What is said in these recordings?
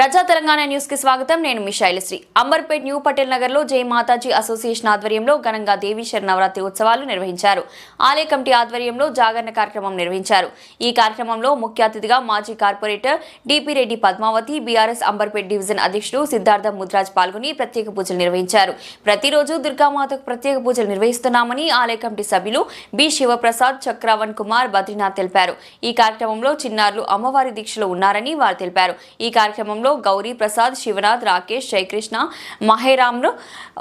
ప్రజా తెలంగాణ న్యూస్కి స్వాగతం. నేను మీ శైలశ్రీ. అంబర్పేట్ న్యూ పటేల్ నగర్లో జై మాతాజీ అసోసియేషన్ ఆధ్వర్యంలో ఘనంగా దేవీశ్వర నవరాత్రి ఉత్సవాలు నిర్వహించారు. ఆలయ కమిటీ ఆధ్వర్యంలో జాగరణ కార్యక్రమం నిర్వహించారు. ఈ కార్యక్రమంలో ముఖ్య అతిథిగా మాజీ corporator DP Reddy Padmavathi BRS Amberpet division అధ్యక్షుడు సిద్ధార్థ ముద్రాజ్ పాల్గొని ప్రత్యేక పూజలు నిర్వహించారు. ప్రతిరోజు దుర్గామాతకు ప్రత్యేక పూజలు నిర్వహిస్తున్నామని ఆలయ కమిటీ సభ్యులు బి శివప్రసాద్ చక్రవన్ కుమార్ బద్రీనాథ్ తెలిపారు. ఈ కార్యక్రమంలో చిన్నారులు అమ్మవారి దీక్షలో ఉన్నారని వారు తెలిపారు. ఈ కార్యక్రమంలో గౌరీ ప్రసాద్ శివనాథ్ రాకేష్ జయకృష్ణ మహేరామ్లు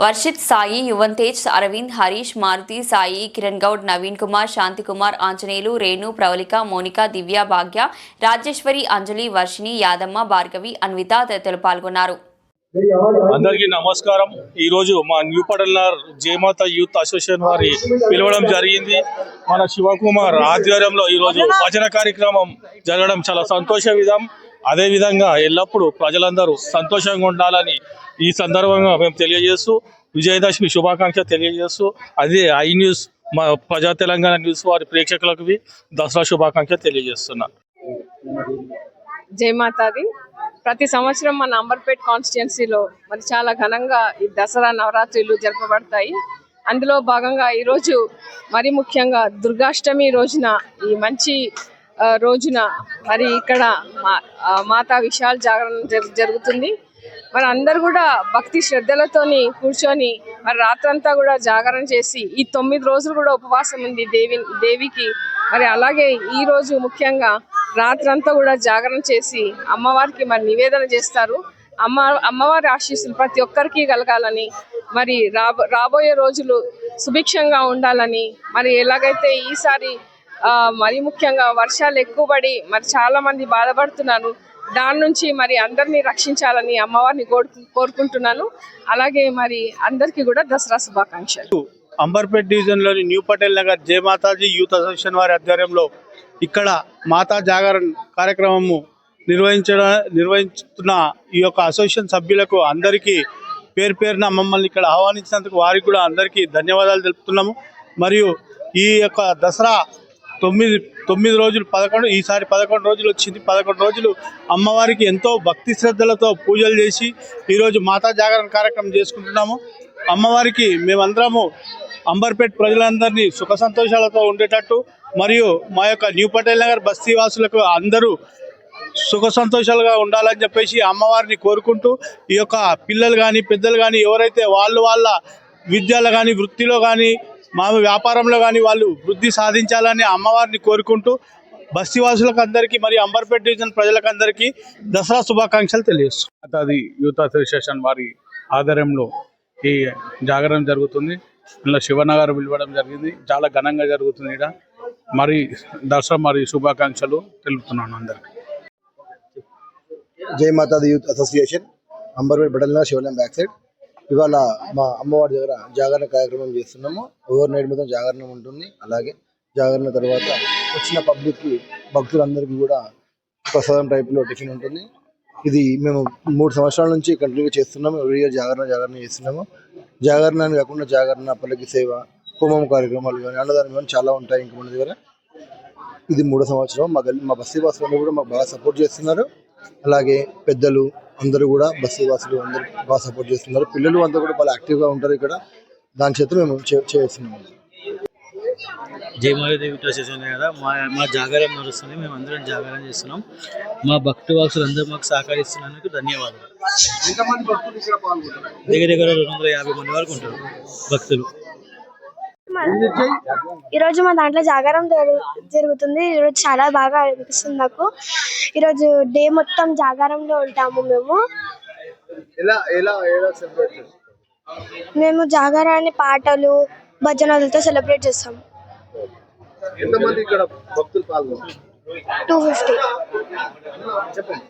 వర్షిత్ సాయి యువన్ తేజ్ అరవింద్ హరీష్ మారుతి సాయి కిరణ్ గౌడ్ నవీన్ కుమార్ శాంతి కుమార్ ఆంజనేయులు రేణు ప్రవళిక మోనిక దివ్య భాగ్య రాజేశ్వరి అంజలి వర్షిణి యాదమ్మ భార్గవి అన్విత తదితరులు పాల్గొన్నారు. అందరికీ నమస్కారం. ఈ రోజు మా new Padalnar Jayamata youth association వారి పిలవడం జరిగింది. మన శివకుమార్ ఆధ్వర్యంలో ఈ రోజు భజన కార్యక్రమం జరగడం చాలా సంతోష విధం అదేవిధంగా ఎల్లప్పుడూ ప్రజలందరూ సంతోషంగా ఉండాలని ఈ సందర్భంగా మేము తెలియజేస్తూ విజయదశమి శుభాకాంక్ష తెలియజేస్తూ అదే ఐ న్యూస్ మా ప్రజా తెలంగాణ న్యూస్ వారి ప్రేక్షకులకు దసరా శుభాకాంక్ష తెలియజేస్తున్నా. జయమాతాది ప్రతి సంవత్సరం మన అంబర్పేట్ కాన్స్టిట్యున్సీలో మరి చాలా ఘనంగా ఈ దసరా నవరాత్రులు జరపబడతాయి. అందులో భాగంగా ఈరోజు మరి ముఖ్యంగా దుర్గాష్టమి రోజున ఈ మంచి రోజున మరి ఇక్కడ మా- మాతా విశాల్ జాగరణ జరుగుతుంది. మరి అందరు కూడా భక్తి శ్రద్ధలతోని కూర్చొని మరి రాత్రంతా కూడా జాగరణ చేసి ఈ తొమ్మిది రోజులు కూడా ఉపవాసం ఉంది దేవి దేవికి. మరి అలాగే ఈ రోజు ముఖ్యంగా రాత్రంతా కూడా జాగరణ చేసి అమ్మవారికి మరి నివేదన చేస్తారు. అమ్మ అమ్మవారి ఆశీస్సులు ప్రతి ఒక్కరికి కలగాలని మరి రాబో రాబోయే రోజులు సుభిక్షంగా ఉండాలని మరి ఎలాగైతే ఈసారి మరి ముఖ్యంగా వర్షాలు ఎక్కువ పడి మరి చాలా మంది బాధపడుతున్నారు. దాని నుంచి మరి అందరినీ రక్షించాలని అమ్మవారిని కోరుకుంటున్నాను. అలాగే మరి అందరికీ కూడా దసరా శుభాకాంక్షలు. అంబర్పేట్ డివిజన్లోని new Patel Nagar Jaya Mataji youth association వారి ఆధ్వర్యంలో ఇక్కడ మాతా జాగరణ కార్యక్రమము నిర్వహించడం నిర్వహిస్తున్న ఈ యొక్క అసోసియేషన్ సభ్యులకు అందరికీ పేరు పేరున మమ్మల్ని ఇక్కడ ఆహ్వానించినందుకు వారికి కూడా అందరికీ ధన్యవాదాలు తెలుపుతున్నాము. మరియు ఈ యొక్క దసరా తొమ్మిది తొమ్మిది రోజులు పదకొండు ఈసారి పదకొండు రోజులు వచ్చింది. పదకొండు రోజులు అమ్మవారికి ఎంతో భక్తి శ్రద్ధలతో పూజలు చేసి ఈరోజు మాతా జాగరణ కార్యక్రమం చేసుకుంటున్నాము. అమ్మవారికి మేమందరము అంబర్పేట్ ప్రజలందరినీ సుఖ సంతోషాలతో ఉండేటట్టు మరియు మా యొక్క న్యూ పటేల్ నగర్ బస్తీ వాసులకు అందరూ సుఖ సంతోషాలుగా ఉండాలని చెప్పేసి అమ్మవారిని కోరుకుంటూ ఈ యొక్క పిల్లలు కానీ పెద్దలు కానీ ఎవరైతే వాళ్ళు వాళ్ళ విద్యలో కానీ వృత్తిలో కానీ మా వ్యాపారంలో కానీ వాళ్ళు వృద్ధి సాధించాలని అమ్మవారిని కోరుకుంటూ బస్తీవాసులకు అందరికీ మరియు అంబర్పేట్ డివిజన్ ప్రజలకు అందరికీ దసరా శుభాకాంక్షలు తెలియజేస్తున్నాం. అది యూత్ అసోసియేషన్ వారి ఆధ్వర్యంలో ఈ జాగరణ జరుగుతుంది. ఇలా శివనగర్ పిలవడం జరిగింది. చాలా ఘనంగా జరుగుతుంది ఇక్కడ మరి దసరా మరి శుభాకాంక్షలు తెలుపుతున్నాను అందరికి. Jai Mataji youth association Amberpet Badalna Shivalam back side. ఇవాళ మా అమ్మవారి దగ్గర జాగరణ కార్యక్రమం చేస్తున్నాము. ఓవర్ నైట్ మొత్తం జాగరణ ఉంటుంది. అలాగే జాగరణ తర్వాత వచ్చిన పబ్లిక్కి భక్తులందరికీ కూడా ప్రసాదం టైప్లో టిఫిన్ ఉంటుంది. ఇది మేము మూడు సంవత్సరాల నుంచి కంటిన్యూగా చేస్తున్నాము. ఎవ్రీ ఇయర్ జాగరణ జాగరణ చేస్తున్నాము. జాగరణ అని కాకుండా జాగరణ పల్లకి సేవ హోమం కార్యక్రమాలు కానీ అన్నదానం కానీ చాలా ఉంటాయి ఇంకా మన దగ్గర. ఇది మూడో సంవత్సరం. మా గల్లి మా బస్సీ వాసులు కూడా మాకు బాగా సపోర్ట్ చేస్తున్నారు. అలాగే పెద్దలు అందరూ కూడా బస్తీ వాసులు అందరూ బాగా సపోర్ట్ చేస్తున్నారు. పిల్లలు అంతా కూడా చాలా యాక్టివ్గా ఉంటారు ఇక్కడ. దాని చేత మేము చే- చేస్తున్నాము. జయమాలదేవి అసోసియేషన్ కదా. మా మా జాగారం నడుస్తుంది. మేము అందరం జాగారం చేస్తున్నాం. మా భక్తి వాసులు అందరూ మాకు సహకరిస్తున్నందుకు ధన్యవాదాలు. దగ్గర దగ్గర రెండు వందల యాభై మంది వరకు ఉంటారు భక్తులు. ఈరోజు మా దాంట్లో జాగారం జరుగు- జరుగుతుంది. ఈరోజు చాలా బాగా అనిపిస్తుంది నాకు. ఈరోజు డే మొత్తం జాగారంలో ఉంటాము మేము. మేము జాగారాన్ని పాటలు భజనలతో సెలబ్రేట్ చేస్తాము టూ ఫిఫ్టీ. చెప్పండి.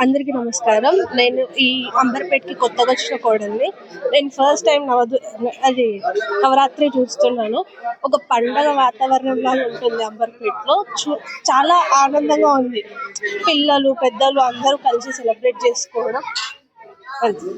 అందరికీ నమస్కారం. నేను ఈ అంబర్పేట్కి కొత్తగా వచ్చిన కోడల్ని. నేను ఫస్ట్ టైం నవదు అది నవరాత్రి చూస్తున్నాను. ఒక పండగ వాతావరణం లాగా ఉంటుంది అంబర్పేట్లో. చూ చాలా ఆనందంగా ఉంది. పిల్లలు పెద్దలు అందరూ కలిసి సెలబ్రేట్ చేసుకోవడం. అది.